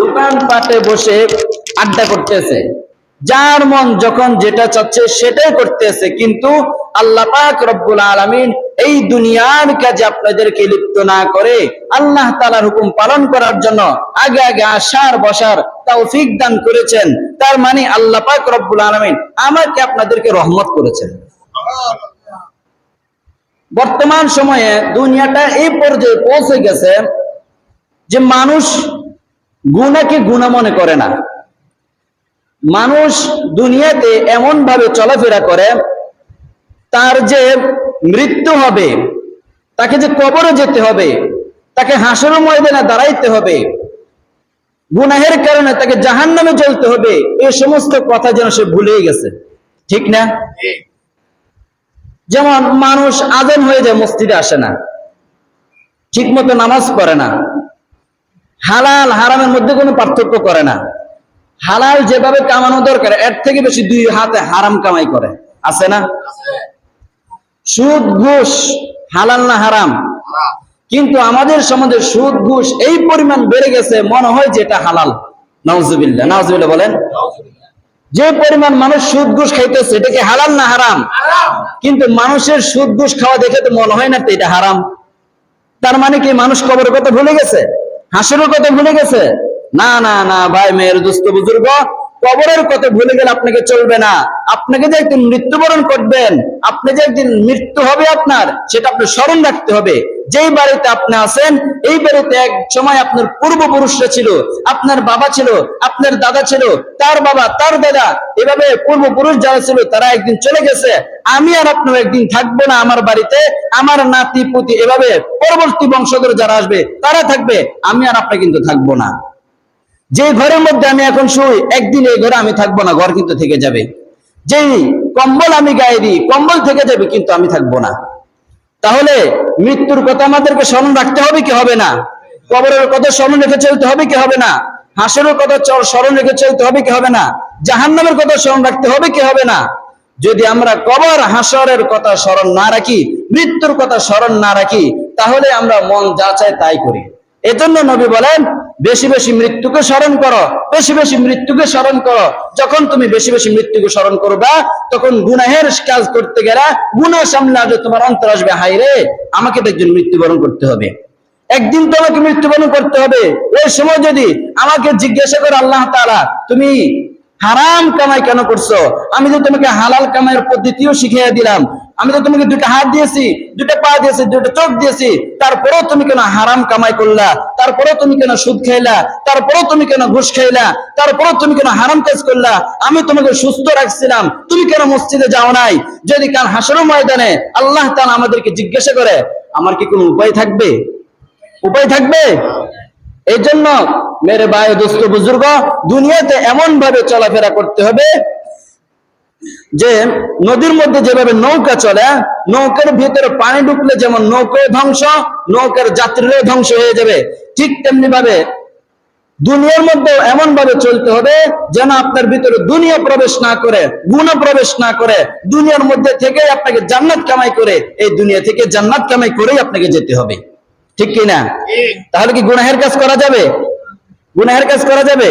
দোকান পাটে বসে আড্ডা করতেছে। যার মন যখন যেটা চাচ্ছে সেটাই করতেছে, কিন্তু আল্লাহ পাক রব্বুল আলামিন এই দুনিয়ার কাজে আপনাদেরকে লিপ্ত না করে আল্লাহ তাআলার হুকুম পালন করার জন্য আগে আগে আসার বসার তৌফিক দান করেছেন। তার মানে আল্লাহ পাক রব্বুল আলামিন আমাকে আপনাদেরকে রহমত করেছেন। বর্তমান সময়ে দুনিয়াটা এই পর্যায়ে পৌঁছে গেছে যে মানুষ গুণাকে গুণা মনে করে না। মানুষ দুনিয়াতে এমন ভাবে চলাফেরা করে, তার যে মৃত্যু হবে, তাকে যে কবরে যেতে হবে, তাকে হাসর ময়দানে দাঁড়াইতে হবে, গুনাহের কারণে তাকে জাহান নামে চলতে হবে এই সমস্ত কথা যেন সে ভুলেই গেছে। ঠিক না? যেমন মানুষ আজান হয়ে যায়, মসজিদে আসে না ঠিক মতো নামাজ পড়ে না হালাল, হারামের মধ্যে কোনো পার্থক্য করে না। হালাল যেভাবে কামানো দরকার, এর থেকে বেশি দুই হাতে হারাম কামাই করে। আছে না? সুদ, ঘুষ, হালাল না হারাম? কিন্তু আমাদের সমাজে সুদ, ঘুষ এই পরিমাণ বেড়ে গেছে, মনে হয় যে এটা হালাল। নাউজুবিল্লাহ। নাউজুবিল্লাহ বলেন। যে পরিমাণ মানুষ সুদ, ঘুষ খাইতেছে, এটা কি হালাল না হারাম? কিন্তু মানুষের সুদ, ঘুষ খাওয়া দেখে তো মনে হয় না এটা হারাম। তার মানে কি মানুষ কবরের কথা ভুলে গেছে? হাসির কথা ভুলে গেছে? না না না, ভাই, মেয়ের দুস্থ বুজুর্গ, কবরের কথা ভুলে গেলে আপনাকে চলবে না। আপনাকে যে একদিন মৃত্যুবরণ করবেন, আপনি যে একদিন মৃত্যু হবে আপনার, সেটা আপনি স্মরণ রাখতে হবে। যেই বাড়িতে আপনি আছেন, এই বাড়িতে এক সময় আপনার পূর্বপুরুষরা ছিল, আপনার বাবা ছিল, আপনার দাদা ছিল, তার বাবা, তার দাদা, এভাবে পূর্বপুরুষ যারা ছিল, তারা একদিন চলে গেছে। আমি আর আপনার একদিন থাকব না আমার বাড়িতে। আমার নাতি, পুতি, এভাবে পরবর্তী বংশধর যারা আসবে, তারা থাকবে। আমি আর আপনি কিন্তু থাকব না। যে ঘরের মধ্যে আমি এখন শুই, একদিন এই ঘরে আমি থাকব না, ঘর কিন্তু থেকে যাবে। যেই কম্বল আমি গায়ে দিই, কম্বল থেকে যাবে কিন্তু আমি থাকব না। তাহলে মৃত্যুর কথা আমাদেরকে স্মরণ রাখতে হবে কি হবে না? কবরের কথা স্মরণ রেখে চলতে হবে কি হবে না? হাসরের কথা স্মরণ রেখে চলতে হবে কি হবে না? জাহান্নামের কথা স্মরণ রাখতে হবে কি হবে না? যদি আমরা কবর হাসরের কথা স্মরণ না রাখি, মৃত্যুর কথা স্মরণ না রাখি, তাহলে আমরা মন যা চায় তাই করি। এজন্য নবী বলেন, বেশি বেশি মৃত্যুকে স্মরণ করো, বেশি বেশি মৃত্যুকে স্মরণ করো। যখন তুমি বেশি বেশি মৃত্যুকে স্মরণ করবা, তখন গুনাহের কাজ করতে গেলে গুনাহ সামনে আসবে, তোমার অন্তর আসবে হাই রে, আমাকে তো একজন মৃত্যুবরণ করতে হবে। একদিন তো আমাকে মৃত্যুবরণ করতে হবে। ওই সময় যদি আমাকে জিজ্ঞাসা করে আল্লাহ তাআলা, তুমি হারাম কামাই কেন করছ? আমি তো তোমাকে হালাল কামাইয়ের পদ্ধতিও শিখিয়ে দিলাম। আমি তো তোমাকে দুটো হাত দিয়েছি দুটো পা দিয়েছি দুটো চোখ দিয়েছি। তারপরেও তুমি কেন হারাম কামাই করলা? তারপরেও তুমি কেন সুদ খাইলা? তারপরেও তুমি কেন ঘুষ খাইলা? তারপরেও তুমি কেন হারাম কাজ করলা? আমি তোমাকে সুস্থ রাখছিলাম। তুমি কেন মসজিদে যাও নাই? যদি কাল হাসর ময়দানে আল্লাহ তাআলা আমাদেরকে জিজ্ঞাসা করে, আমার কি কোনো উপায় থাকবে? উপায় থাকবে? এই জন্য মেরে ভাই দোস্ত বুজুর্গ দুনিয়াতে এমন ভাবে চলাফেরা করতে হবে যে নদীর মধ্যে যেভাবে নৌকা চলে নৌকার ভিতরে পানি ঢুকলে যেমন নৌকাও ধ্বংস নৌকার যাত্রীরাও ধ্বংস হয়ে যাবে। ঠিক তেমনি ভাবে দুনিয়ার মধ্যে এমন ভাবে চলতে হবে যেন আপনার ভিতরে দুনিয়া প্রবেশ না করে গুণা প্রবেশ না করে দুনিয়ার মধ্যে থেকে আপনাকে জান্নাত কামাই করে এই দুনিয়া থেকে জান্নাত কামাই করেই আপনাকে যেতে হবে। ঠিক কিনা? তাহলে কি গুনাহের কাজ করা যাবে? গুনাহের কাজ করা যাবে?